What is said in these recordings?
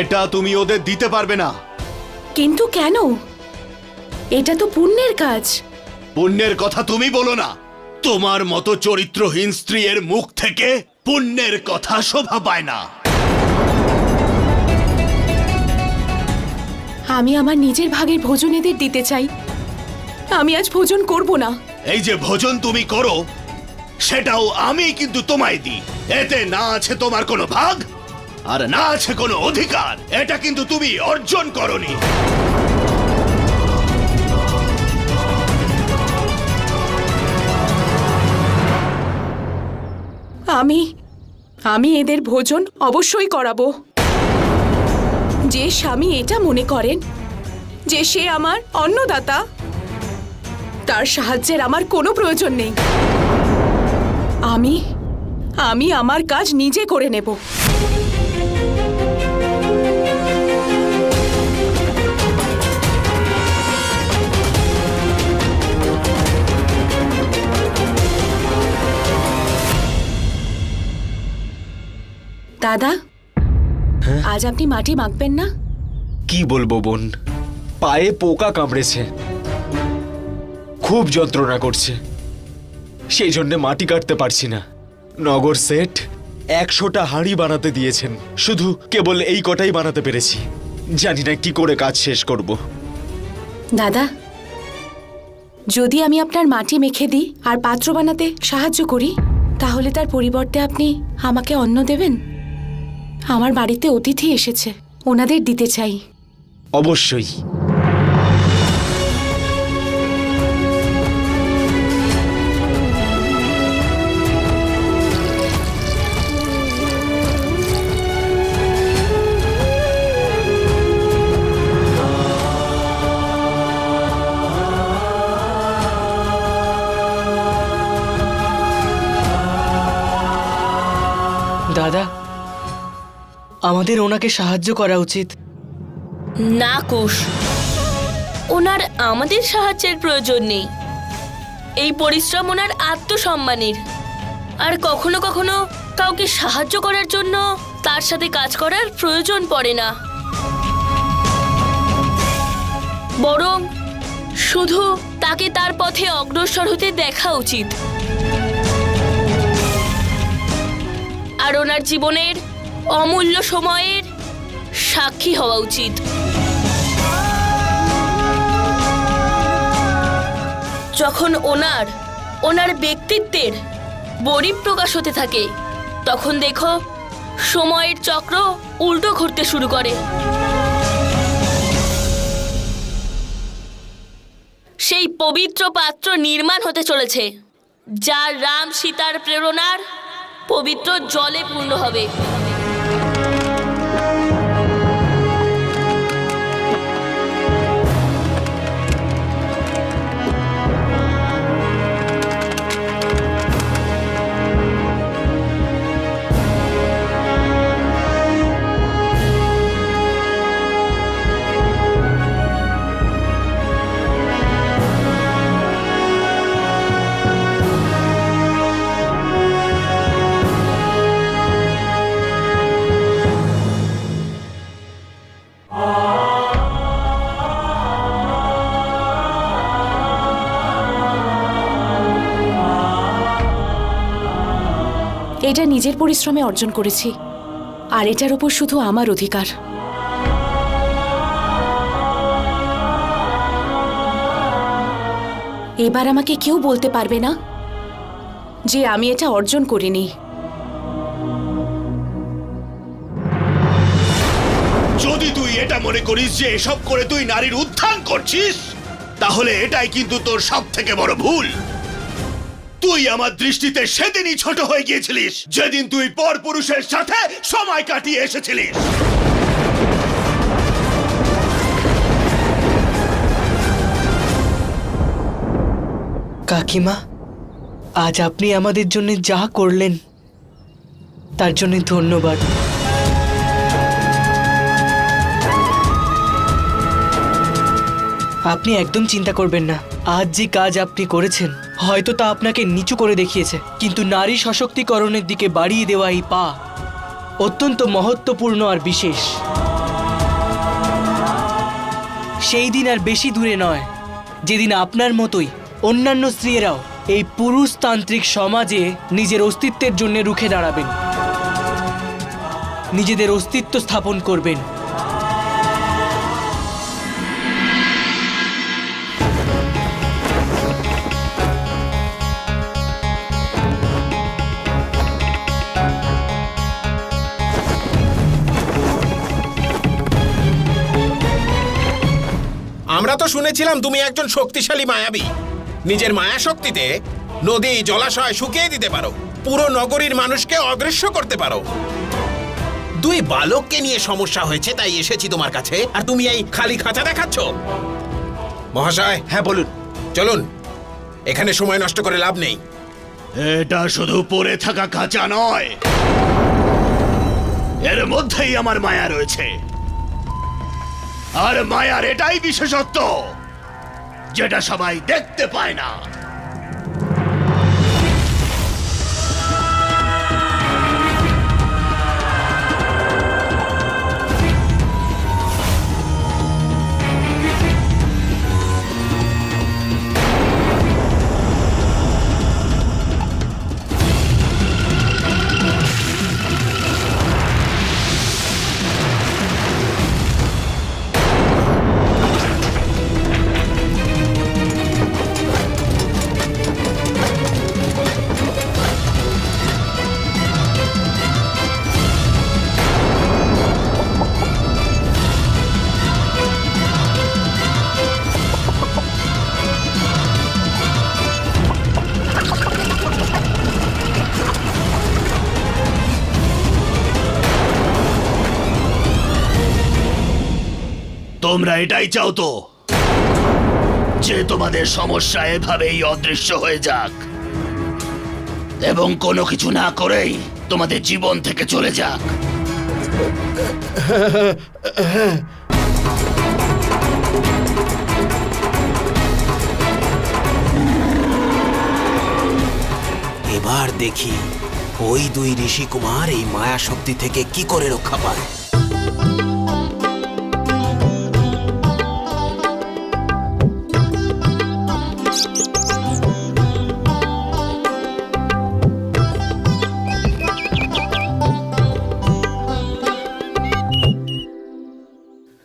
এটা তুমি ওদের দিতে পারবে না। কিন্তু কেন? এটা তো পুণ্যের কাজ। পুণ্যের কথা তুমি বলো না। তোমার মতো চরিত্রহীন স্ত্রীর মুখ থেকে পুণ্যের কথা শোভা পায় না। আমি আমার নিজের ভাগের ভোজন এদের দিতে চাই। আমি আজ ভোজন করব না। এই যে ভোজন তুমি করো সেটাও আমি কিন্তু তোমায় দিই। এতে না আছে তোমার কোনো ভাগ। আর না আছে কোনো অধিকার। এটা কিন্তু তুমি অর্জন করনি। আমি আমি এদের ভোজন অবশ্যই করাবো। যে স্বামী এটা মনে করেন, যে সে আমার অন্নদাতা, তার সাহায্যের আমার কোনো প্রয়োজন নেই। আমি আমি আমার কাজ নিজে করে নেব। দাদা? আজ আপনি মাটি মাখবেন না? কি বলব বোন? পায়ে পোকা কামড়েছে। খুব যন্ত্রণা করছে। সেই জন্য মাটি কাটতে পারছি না। নগর সেট একশোটা হাঁড়ি বানাতে দিয়েছেন। শুধু কেবল এই কটাই বানাতে পেরেছি। জানি না কি করে কাজ শেষ করব। দাদা যদি আমি আপনার মাটি মেখে দিই আর পাত্র বানাতে সাহায্য করি তাহলে তার পরিবর্তে আপনি আমাকে অন্ন দেবেন? আমার বাড়িতে অতিথি এসেছে। ওনাদের দিতে চাই। অবশ্যই। আমাদের ওনাকে সাহায্য করা উচিত। না, কোষ। ওনার আমাদের সাহায্যের প্রয়োজন নেই। এই পরিশ্রম ওনার আত্মসম্মানের। আর কখনো কখনো কাউকে সাহায্য করার জন্য তার সাথে কাজ করার প্রয়োজন পড়ে না। বরং শুধু তাকে তার পথে অগ্রসর হতে দেখা উচিত। আর ওনার জীবনের অমূল্য সময়ের সাক্ষী হওয়া উচিত। যখন ওনার ওনার ব্যক্তিত্বের বরিপ্রকাশ হতে থাকে, তখন দেখো সময়ের চক্র উল্টো ঘুরতে শুরু করে। সেই পবিত্র পাত্র নির্মাণ হতে চলেছে যা রাম সীতার প্রেরণার পবিত্র জলে পূর্ণ হবে। এটা নিজের পরিশ্রমে অর্জন করেছি। আর এটার উপর শুধু আমার অধিকার। এবার আমাকে কেউ বলতে পারবে না যে আমি এটা অর্জন করিনি। যদি তুই এটা মনে করিস যে এসব করে তুই নারীর উত্থান করছিস, তাহলে এটাই কিন্তু তোর সব থেকে বড় ভুল। তুই আমার দৃষ্টিতে সেদিনই ছোট হয়ে গিয়েছিলিস। যেদিন তুই পর পুরুষের সাথে সময় কাটিয়ে এসেছিলিস। কাকিমা, আজ আপনি আমাদের জন্য যা করলেন, তার জন্য ধন্যবাদ। আপনি একদম চিন্তা করবেন না। আজ যে কাজ আপনি করেছেন হয়তো তা আপনাকে নিচু করে দেখিয়েছে। কিন্তু নারী সশক্তিকরণের দিকে বাড়িয়ে দেওয়া এই পা অত্যন্ত মহত্বপূর্ণ আর বিশেষ। সেই দিন আর বেশি দূরে নয়, যেদিন আপনার মতোই অন্যান্য স্ত্রীরাও এই পুরুষতান্ত্রিক সমাজে নিজের অস্তিত্বের জন্য রুখে দাঁড়াবেন। নিজেদের অস্তিত্ব স্থাপন করবেন। শুনেছিলাম তুমি একজন শক্তিশালী মায়াবী। নিজের মায়া শক্তিতে নদী, জলাশয় শুকিয়ে দিতে পারো। পুরো নগরীর মানুষকে অদৃশ্য করতে পারো। দুই বালককে নিয়ে সমস্যা হয়েছে, তাই এসেছি তোমার কাছে। আর তুমি এই খালি খাঁচা দেখাচ্ছ? মহাশয় হ্যাঁ বলুন। চলুন। এখানে সময় নষ্ট করে লাভ নেই। এটা শুধু পড়ে থাকা খাঁচা নয়। এর মধ্যেই আমার মায়া রয়েছে। আর মায়ার এটাই বিশেষত্ব যেটা সবাই দেখতে পায় না। তোমরা এটাই চাও তো? যে তোমাদের সমস্যা এভাবেই অদৃশ্য হয়ে যাক। এবং কোনো কিছু না করেই তোমাদের জীবন থেকে চলে যাক। এবার দেখি ওই দুই ঋষি কুমার এই মায়া শক্তি থেকে কি করে রক্ষা পায়।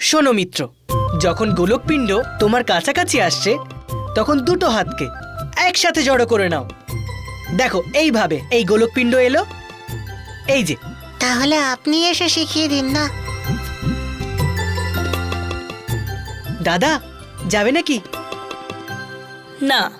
শোনো মিত্র যখন গোলকপিণ্ড তোমার কাছাকাছি আসছে তখন দুটো হাতকে একসাথে জড়ো করে নাও। দেখো এইভাবে এই গোলকপিণ্ড এলো এই যে। তাহলে আপনি এসে শিখিয়ে দিন না। দাদা যাবে নাকি? না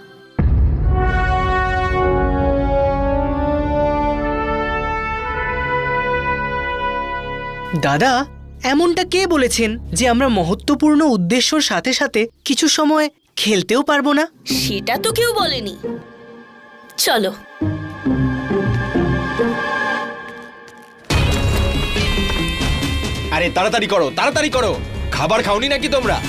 দাদা এমনটা কে বলেছেন যে আমরা মহত্বপূর্ণ উদ্দেশ্যর সাথে সাথে কিছু সময় খেলতেও পারব না? সেটা তো কেউ বলেনি। চলো। আরে তাড়াতাড়ি করো তাড়াতাড়ি করো। খাবার খাওনি নাকি তোমরা?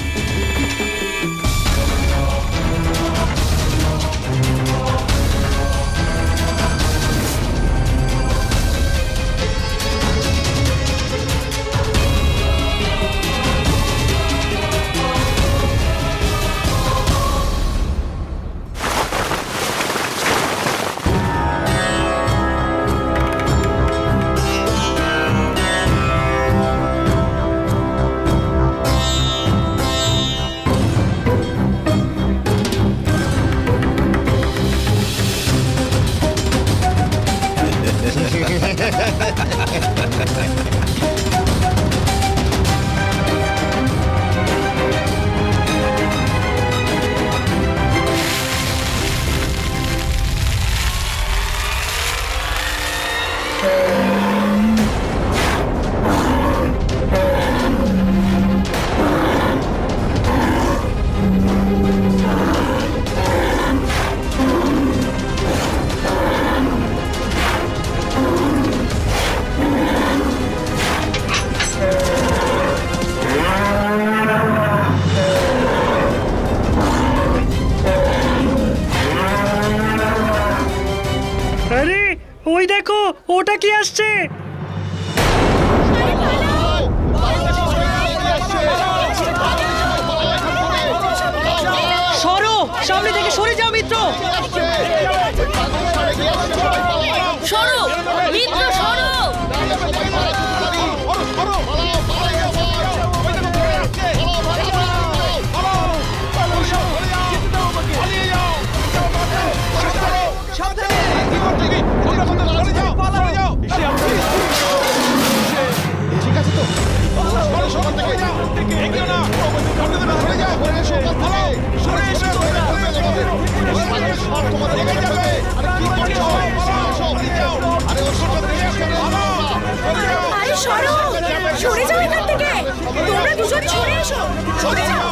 সরে এসো! সরে যাও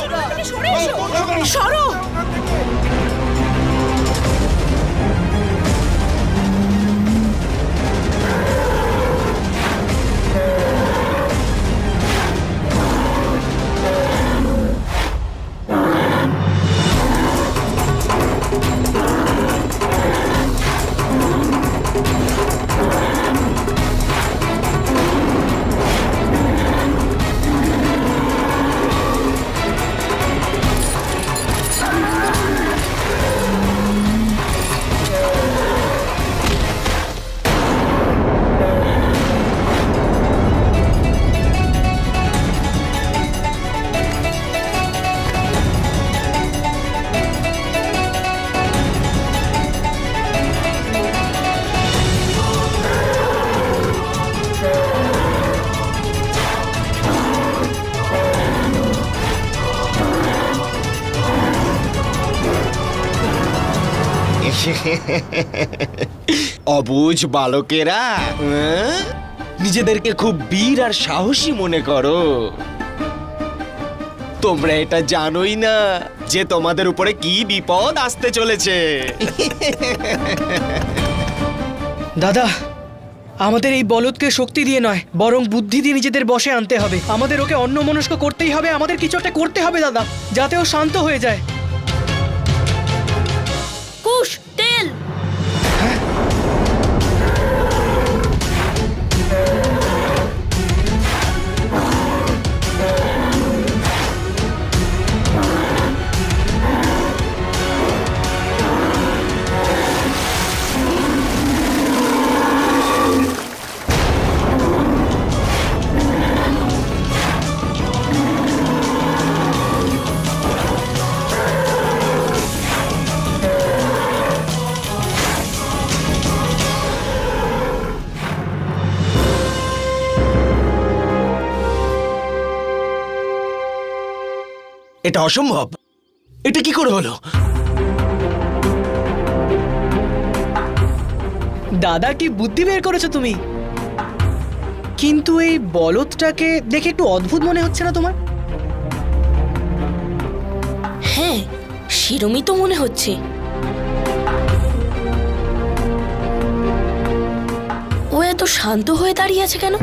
সরে! অবুঝ বালকেরা নিজেদেরকে খুব বীর আর সাহসী মনে করো। তোমরা এটা জানোই না যে তোমাদের উপরে কি বিপদ আসতে চলেছে। দাদা, আমাদের এই বলদকে শক্তি দিয়ে নয়, বরং বুদ্ধি দিয়ে নিজেদের বসে আনতে হবে। আমাদের ওকে অন্য মনস্ক করতেই হবে, আমাদের কিছু একটা করতে হবে, দাদা, যাতে ও শান্ত হয়ে যায়। এটা অসম্ভব। এটা কি করে হলো? দাদা কি বুদ্ধি বের করেছ তুমি? কিন্তু এই বলদটাকে দেখে একটু অদ্ভুত মনে হচ্ছে না তোমার? হ্যাঁ সেরমই তো মনে হচ্ছে। ও এত শান্ত হয়ে দাঁড়িয়ে আছে কেন?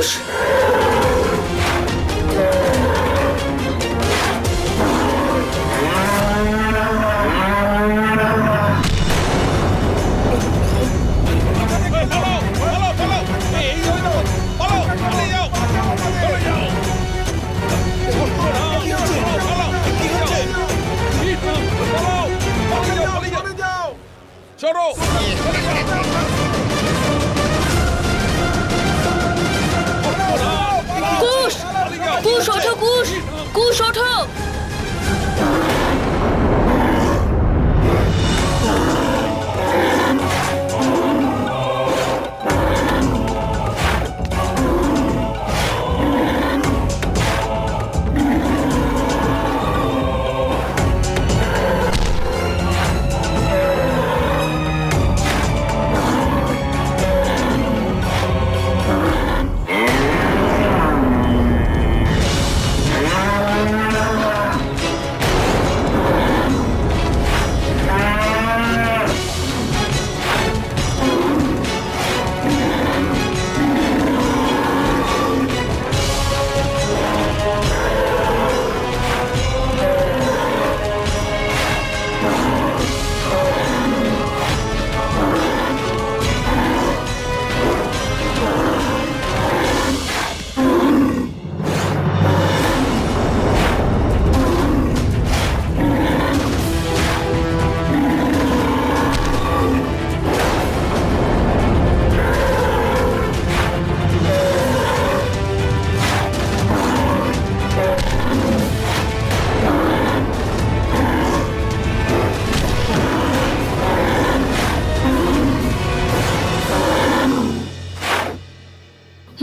কুশ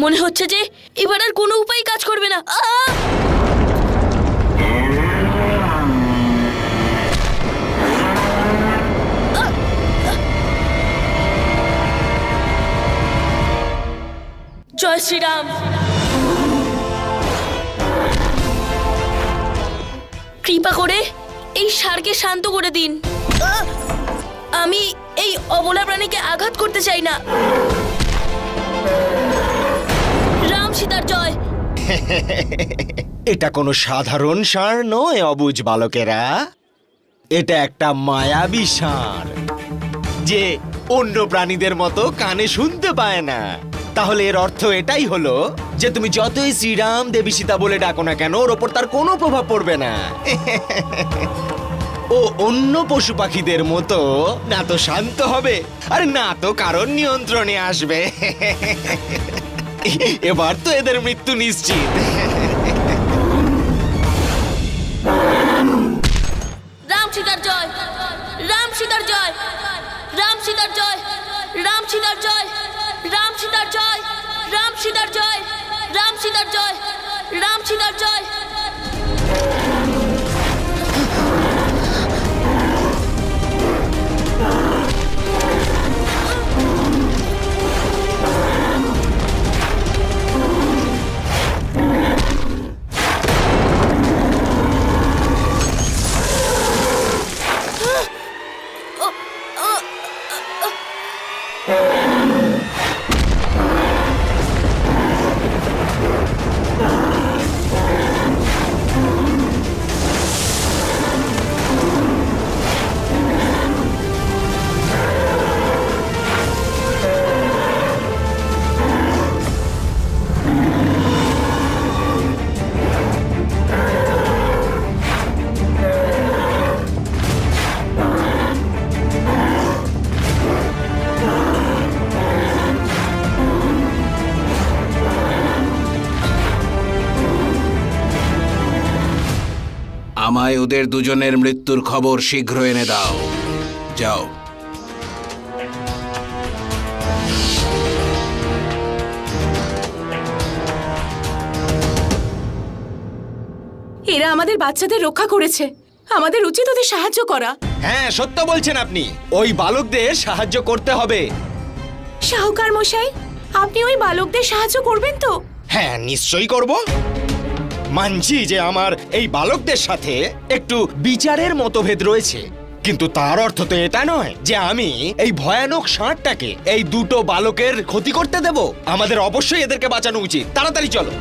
মনে হচ্ছে যে এবার আর কোনো উপায় কাজ করবে না। জয় শ্রীরাম। কৃপা করে এই সারকে শান্ত করে দিন। আমি এই অবলা প্রাণীকে আঘাত করতে চাই না। সীতার জয়। এটা কোনো সাধারণ ষাঁড় নয়, অবুজ বালকেরা। এটা একটা মায়াবী ষাঁড়, যে অন্য প্রাণীদের মতো কানে শুনতে পায় না। তাহলে এর অর্থ এটাই হলো যে তুমি যতই শ্রীরাম দেবী সীতা বলে ডাকো না কেন, ওর ওপর তার কোনো প্রভাব পড়বে না। ও অন্য পশু পাখিদের মতো না তো শান্ত হবে, আর না তো কারণ নিয়ন্ত্রণে আসবে। এবার তো এদের মৃত্যু নিশ্চিত। রাম সীতার জয়, রাম সীতার জয়, রাম সীতার জয়, রাম সীতার জয়, রাম সীতার জয়, রাম সীতার জয়, রাম সীতার জয়, রাম সীতার জয়। আমায় ওদের দুজনের মৃত্যুর খবর শীঘ্র এনে দাও। যাও। এরা আমাদের বাচ্চাদের রক্ষা করেছে। আমাদের উচিত ওদের সাহায্য করা। হ্যাঁ সত্য বলছেন আপনি। ওই বালকদের সাহায্য করতে হবে। শাহুকার মশাই আপনি ওই বালকদের সাহায্য করবেন তো? হ্যাঁ নিশ্চয়ই করব। মানছি যে আমার এই বালকদের সাথে একটু বিচারের মতভেদ রয়েছে। কিন্তু তার অর্থ তো এটা নয় যে আমি এই ভয়ানক ষাঁড়টাকে এই দুটো বালকের ক্ষতি করতে দেব। আমাদের অবশ্যই এদেরকে বাঁচানো উচিত। তাড়াতাড়ি চলো।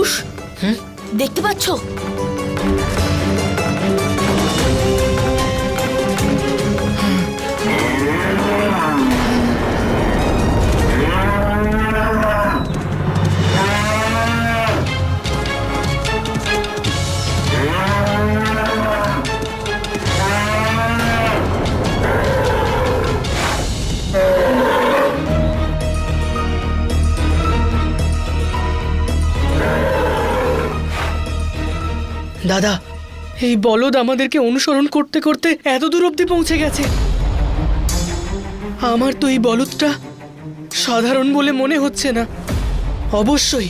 কুশ দেখতে পাচ্ছ? দাদা এই বলদ আমাদেরকে অনুসরণ করতে করতে এত দূর অবধি পৌঁছে গেছে। আমার তো এই বলদটা সাধারণ বলে মনে হচ্ছে না। অবশ্যই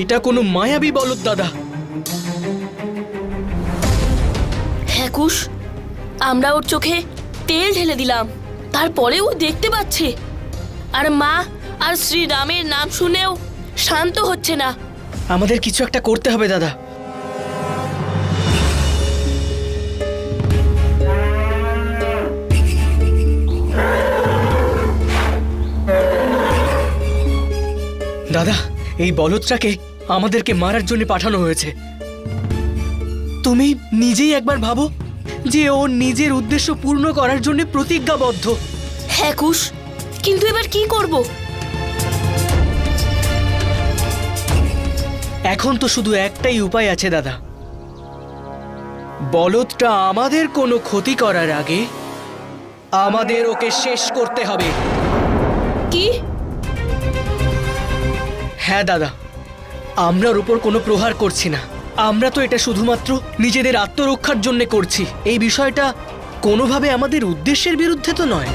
এটা কোনো মায়াবী বলদ দাদা। হ্যাঁ কুশ আমরা ওর চোখে তেল ঢেলে দিলাম। তারপরেও দেখতে পাচ্ছে। আর মা আর শ্রীরামের নাম শুনেও শান্ত হচ্ছে না। আমাদের কিছু একটা করতে হবে দাদা। দাদা এই বলদটাকে আমাদেরকে মারার জন্য পাঠানো হয়েছে। তুমি নিজেই একবার ভাবো যে ও নিজের উদ্দেশ্য পূর্ণ করার জন্য প্রতিজ্ঞাবদ্ধ। হ্যাঁ কুশ কিন্তু এবার কি করব? এখন তো শুধু একটাই উপায় আছে দাদা। বলদটা আমাদের কোনো ক্ষতি করার আগে আমাদের ওকে শেষ করতে হবে। কি? হ্যাঁ দাদা। আমরা ওর উপর কোনো প্রহার করছি না। আমরা তো এটা শুধুমাত্র নিজেদের আত্মরক্ষার জন্য করছি। এই বিষয়টা কোনোভাবে আমাদের উদ্দেশ্যের বিরুদ্ধে তো নয়।